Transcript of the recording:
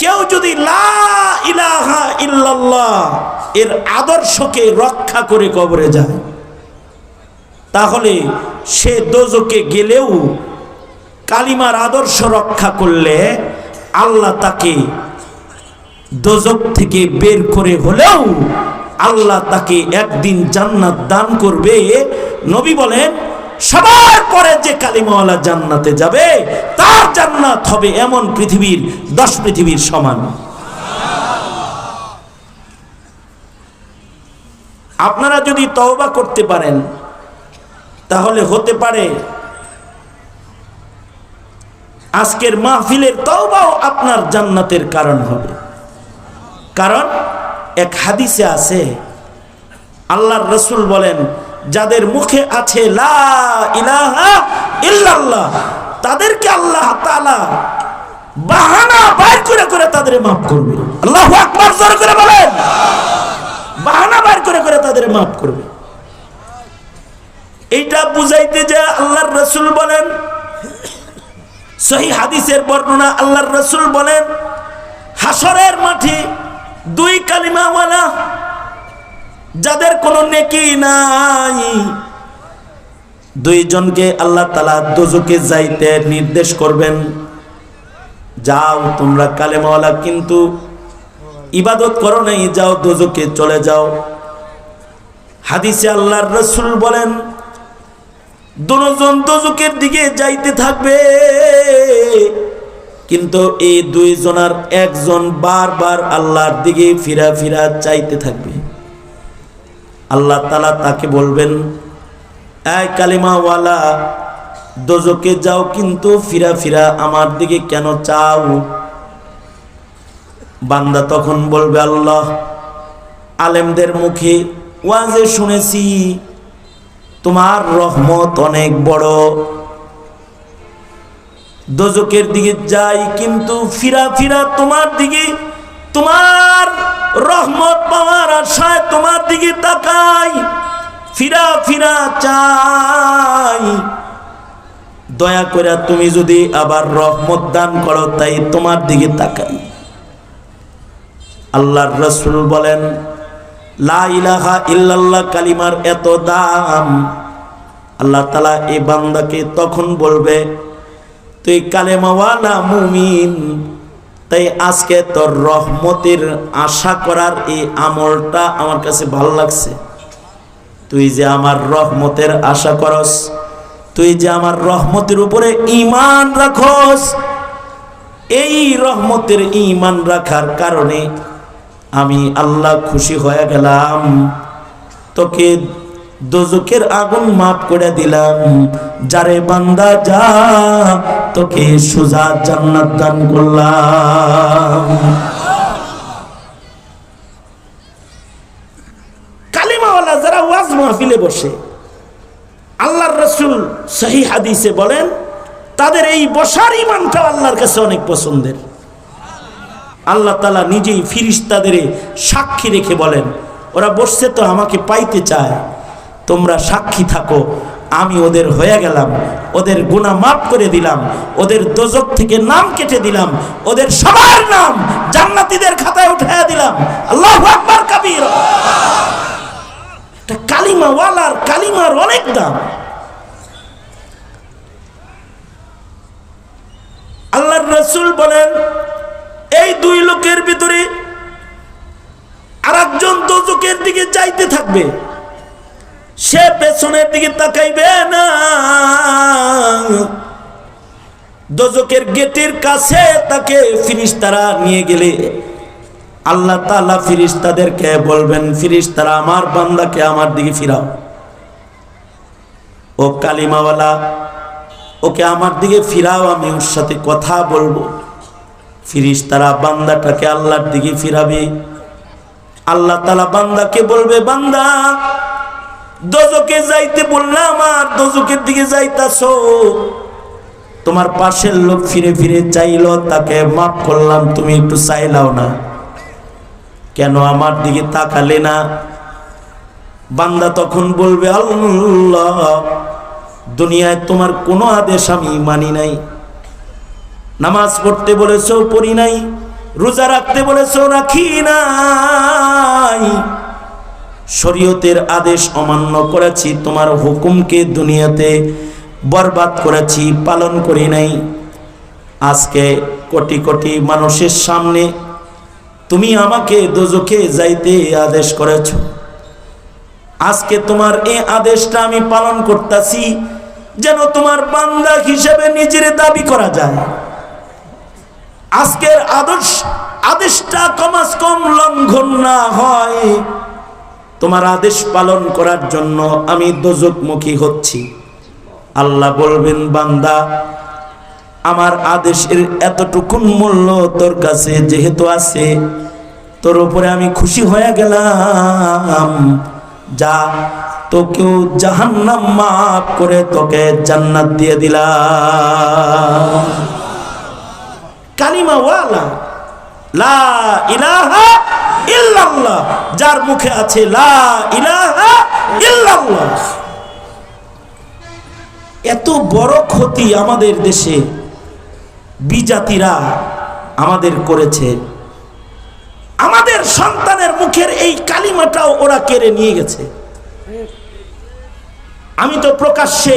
কেউ যদি লা ইলাহা ইল্লাল্লাহ এর আদর্শকে রক্ষা করে কবরে যায়, তাহলে সে দোজকে গেলেও কালিমার আদর্শ রক্ষা করলে আল্লাহ তাকে দোজক থেকে বের করে হলেও আল্লাহ তাকে একদিন জান্নাত দান করবে। নবী বলেন, সবার পরে যে কালিমাওয়ালা জান্নাতে যাবে, তার জান্নাত হবে এমন পৃথিবীর, দশ পৃথিবীর সমান। আপনারা যদি তওবা করতে পারেন, তাহলে হতে পারে আজকের মাহফিলের তওবাও আপনার জান্নাতের কারণ হবে। কারণ, এক হাদিসে আছে, আল্লাহর রসুল বলেন যাদের মুখে আছে ইল্লাল্লাহ, তাদেরকে আল্লাহ বাহানা বাইর করে করে তাদের মাফ করবে। করে বলেন। বাহানা বাইর করে করে তাদের মাফ করবে। এইটা বুঝাইতে যে আল্লাহর রসুল বলেন, সহি হাদিসের বর্ণনা আল্লাহর রসুল বলেন হাসরের মাঠে দুই কালিমাওয়ালা যাদের কোনো নেকি নাই। দুইজনকে আল্লাহ তালা দোজকে যাইতে নির্দেশ করবেন। যাও তোমরা কালেমাওয়ালা, কিন্তু ইবাদত করো নাই, যাও দোজকে চলে যাও। হাদিসে আল্লাহর রসুল বলেন, দুজন দোজকের দিকে যাইতে থাকবে। কিন্তু এই দুইজনার একজন বারবার আল্লাহর দিকে ফিরা ফিরা চাইতে থাকবে। আল্লাহ তালা তাকে বলবেন, এই কালিমাওয়ালা দোজকে যাও কিন্তু ফিরা ফিরা আমার দিকে কেন চাও? বান্দা তখন বলবে, আল্লাহ, আলেমদের মুখে ওয়াজে শুনেছি, তোমার রহমত অনেক বড়। দোজকের দিকে যাই কিন্তু ফিরা ফিরা তোমার দিকে, তোমার রহমত পাওয়ার আশায় তোমার দিকে তাকাই। ফিরা ফিরা চাই। দয়া করে তুমি যদি আবার রহমত দান করো, তাই তোমার দিকে তাকাই। আল্লাহর রসুল বলেন, লা ইলাহা ইল্লাল্লাহ কালিমার এত দাম। আল্লাহ তালা এই বান্দাকে তখন বলবে, তুই কালেমাওয়ালা মুমিন তাই আজকে তোর রহমতের আশা করার এই আমলটা আমার কাছে ভালো লাগছে। তুই যে আমার রহমতের আশা করস, তুই যে আমার রহমতের উপরে ইমান রাখস, এই রহমতের ইমান রাখার কারণে আমি আল্লাহ খুশি হয়ে গেলাম। তোকে দোজকের আগুন মাফ করে দিলাম। যারে বান্দা যা, তোকে সুজা জান্নাত দান করলাম। কালিমাওয়ালা যারা ওয়াজ মাহফিলে বসে, আল্লাহর রসুল সহি হাদিসে বলেন, তাদের এই বসার ইমানটা আল্লাহর কাছে অনেক পছন্দের। আল্লাহ তালা নিজেই ফিরিস্তাদের সাক্ষী রেখে বলেন, ওরা বসছে তো আমাকে পাইতে চায়। তোমরা সাক্ষী থাকো। আমি ওদের হয়ে গেলাম। ওদের গুণা মাফ করে দিলাম। ওদের দোজক থেকে নাম কেটে দিলাম। ওদের সবার নাম জান্নাতীদের খাতায় উঠাইয়া দিলাম। আল্লাহ আকবার কাবির। কালিমা ওয়ালার কালিমার অনেক দাম। আল্লাহর রসুল বলেন, এই দুই লোকের ভিতরে আর একজন দোজকের দিকে যাইতে থাকবে। সে পেছনের দিকে তাকাইবে না। দোজকের গেটের কাছে তাকে ফিরিস্তারা নিয়ে গেলে আল্লাহ তালা ফিরিস্তাদেরকে বলবেন, ফিরিস্তারা, আমার বান্দাকে আমার দিকে ফিরাও। ও কালিমাওয়ালা, ওকে আমার দিকে ফিরাও, আমি ওর সাথে কথা বলব। ফিরিস্তারা বান্দাটাকে আল্লাহর দিকে ফিরাবে। আল্লাহ তালা বান্দাকে বলবে, বান্দা দোজকে যাইতে বললাম, আর দোজকের দিকে যাইতাছ? তোমার পাশের লোক ফিরে ফিরে চাইলো, তাকে মাফ করলাম, তুমি একটু চাইলাও না। কেন আমার দিকে তাকালে না? বান্দা তখন বলবে, আল্লাহ, দুনিয়ায় তোমার কোনো আদেশ আমি মানি নাই। নামাজ পড়তে বলেছ, পড়ি নাই। রোজা রাখতে বলেছ, রাখি নাই। শরীয়তের আদেশ অমান্য করেছি, তোমার হুকুমকে দুনিয়াতে বরবাদ করেছি, পালন করি নাই। আজকে কোটি কোটি মানুষের সামনে তুমি আমাকে দোজখে যাইতে আদেশ করেছ। আজকে তোমার এই আদেশটা আমি পালন করতেছি যেন তোমার বান্দা হিসেবে নিজের দাবি করা যায়। আজকের আদর্শ আদেশটা কমাস কম লঙ্ঘন না হয়। তোমার আদেশ পালন করার জন্য আমি দোজকমুখী হচ্ছি। আল্লাহ বলবেন, বান্দা, আমার আদেশের এতটুকুন মূল্য তোর কাছে যেহেতু আছে, তোর উপরে আমি খুশি হয়ে গেলাম। যা তোকেও জাহান্নাম মাফ করে তোকে জান্নাত দিয়ে দিলাম। কালিমাওয়ালা, লা ইলাহা ইল্লাল্লাহ, যার মুখে আছে লা ইলাহা ইল্লাল্লাহ। এত বড় ক্ষতি আমাদের দেশে বিজাতিরা আমাদের করেছে। আমাদের সন্তানের মুখের এই কালিমাটাও ওরা কেড়ে নিয়ে গেছে। আমি তো প্রকাশ্যে